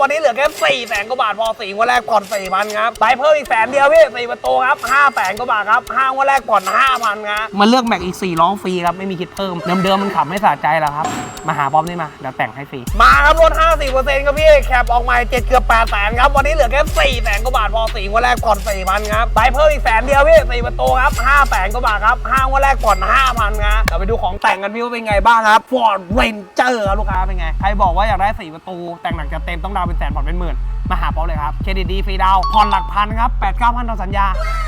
วันนี้เหลือแค่4แสนกว่าบาทพอสี่งวันแรกผ่อน4พันครับไปเพิ่มอีกแสนเดียวพี่สี่ประตูครับ5แสนกว่าบาทครับห้างวันแรกผ่อน5,000ครับมาเลือกแม็กอีก4ล้อฟรีครับไม่มีคิดเพิ่มเดิมๆมันขับไม่สะใจแล้วครับมาหาป๊อปนี่มาเดี๋ยวแต่งให้ฟรีมาครับลด50%ครับพี่แคปออกมา7เกือบ8แสนครับวันนี้เหลือแค่4แสนกว่าบาทพอสี่งวันแรกผ่อน4,000ครับไปเพิ่มอีกแสนเดียวพี่สี่ประตูครับ5แสนกว่าบาทครับห้างวันแรกผ่อน5,000ครับเดี๋ยวไปดูของแต่งกันพี่ว่าเป็นไงบ้างครับ Ford Ranger ครับลูกค้าเป็นไงใครบอกว่าอยากได้สี่ประตูแต่งหนักจะเต็มต้องดาวน์เป็นแสนผ่อนเป็นหมื่นมาหาป๊อปเลยครับเครดิตดีฟรีดาวผ่อนหลักพันครับ8 9 0 0 0ต่อสัญญา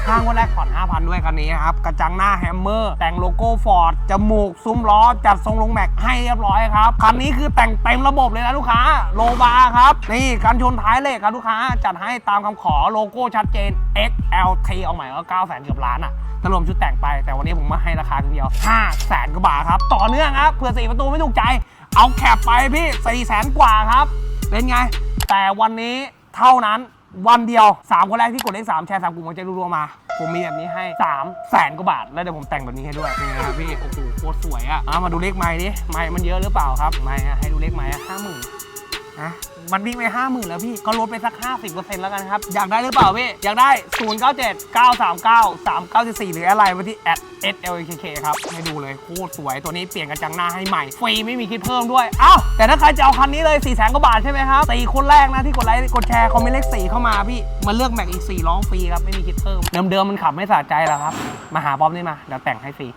ห้างวันแรกผ่อน5,000 ด้วยคันนี้ครับ กระจังหน้าแฮมเมอร์ แต่งโลโก้ฟอร์ดจมูก ซุ้มล้อ จัดทรงลงแม็กให้เรียบร้อยครับ คันนี้คือแต่งเต็มระบบเลยนะลูกค้า โลบาร์ครับ นี่กันชนท้ายเหล็กครับลูกค้า จัดให้ตามคำขอโลโก้ชัดเจน XLT เอาใหม่ก็9แสนเกือบล้านอะถ้ารวมชุดแต่งไปแต่วันนี้ผมมาให้ราคาเดียว5แสนกว่าบาทครับ ต่อเนื่องครับเผื่อสี่ประตูไม่ถูกใจ เอาแคปไปพี่4แสนกว่าครับ เป็นไง แต่วันนี้เท่านั้นวันเดียว 3 คนแรกที่กดเลข3แชร์3กลุ่มหัวใจรัวๆมา ผมมีแบบนี้ให้3แสนกว่าบาท แล้วเดี๋ยวผมแต่งแบบนี้ให้ด้วยเป็นไงครับพี่โอ้โหโคตรสวยอะอะมาดูเลขไม้ดิไม้มันเยอะหรือเปล่าครับไม้ให้ดูเลขไม้ห้าหมื่น นะมันวิ่งไปห้าหมื่นแล้วพี่ ก็ลดไปสัก 50%แล้วกันครับ อยากได้หรือเปล่าพี่ อยากได้ 0 9 7 9 3 9 3 9 4หรืออะไรมาที่ s l k k ครับให้ดูเลยโคตรสวยตัวนี้เปลี่ยนกระจังหน้าให้ใหม่ ฟรีไม่มีคิดเพิ่มด้วย เอ้า แต่ถ้าใครจะเอาคันนี้เลย4 0 0 0 0กว่าบาทใช่ไหมครับสี่คนแรกนะที่กดไลค์กดแชร์คอมเมนต์เลข4เข้ามาพี่มาเลือกแม็กอีก4ล้อฟรีครับไม่มีคิดเพิ่มเดิมๆมันขับไม่สะใจแล้วครับมาหาป๊อปนี่มาเดี๋ยวแต่งให้ฟรี